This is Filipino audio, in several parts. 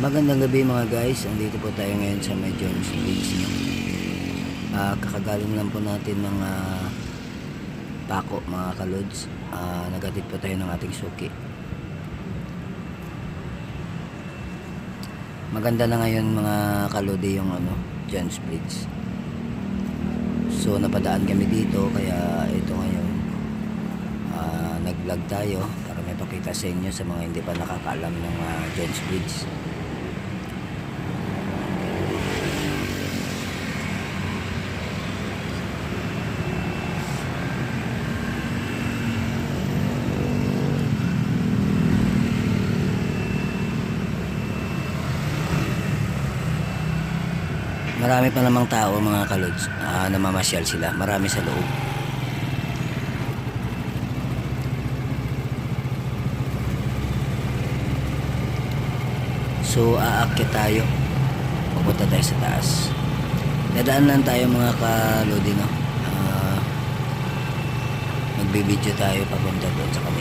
Magandang gabi mga guys. Andito po tayo ngayon sa Jones Beach. Ah, kakagaling lang po natin ng ah, Pako mga kalods. Ah, nagatid po tayo ng ating suki. Maganda na ngayon mga kalodi yung ano, Jones Bridge. So napadaan kami dito kaya ito ngayon ah, nag-vlog tayo para may pakita sa inyo sa mga hindi pa nakakaalam ng ah, Jones Bridge. Marami pa namang tao mga kalods ah, namamasyal sila. Marami sa loob. So aakyat tayo. Pupunta tayo sa taas. Dadaan lang tayo mga kalodi no. Ah, magbibideo tayo papunta doon sa kabila.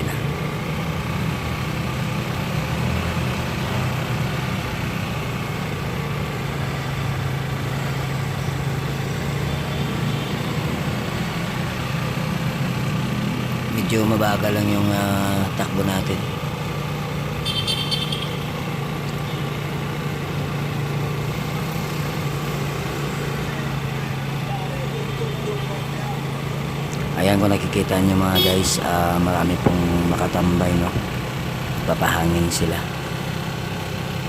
Medyo mabagal lang yung ah, takbo natin. Ayan kung nakikita nyo mga guys, ah, marami pong makatambay no. Papahangin sila.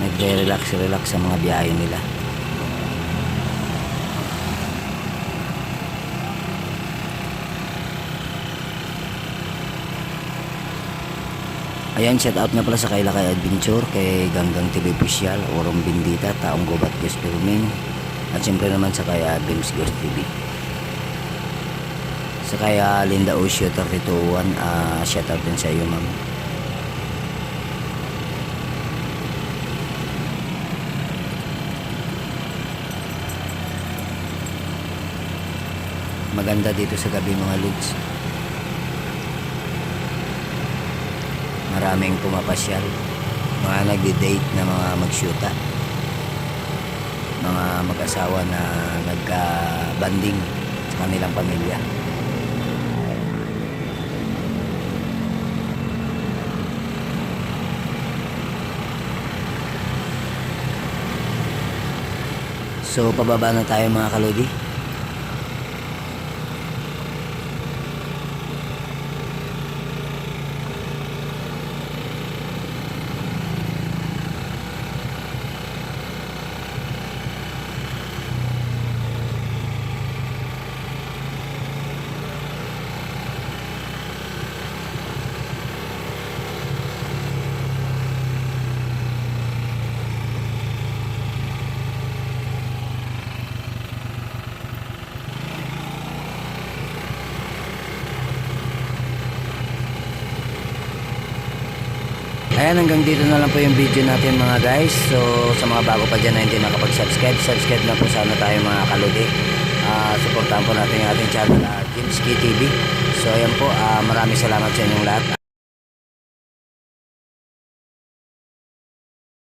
Nagre-relax relax sa mga biyahe nila. Ayan, shout out nga pala sa Kaila kay Adventure, kay Ganggang TV Official, Orong Bindita, Taong Gobat Ghost Filming, at siyempre naman sa kaya Bims Ghost TV. Sa kaya Linda Osio 321, ah shout out din sa iyo ma'am. Maganda dito sa gabi mga lods. Maraming pumapasyal. Mga nagde-date na mga magsyuta. Mga mag-asawa na nagka-banding sa kanilang pamilya. So, pababa na tayo mga kalodi. Ayan, hanggang dito na lang po yung video natin mga guys. So, sa mga bago pa dyan na hindi nakapag-subscribe, subscribe na po sana tayo mga kaludi. Ah, supportahan po natin yung ating channel, uh, James TV. So, ayan po, ah, maraming salamat sa inyong lahat.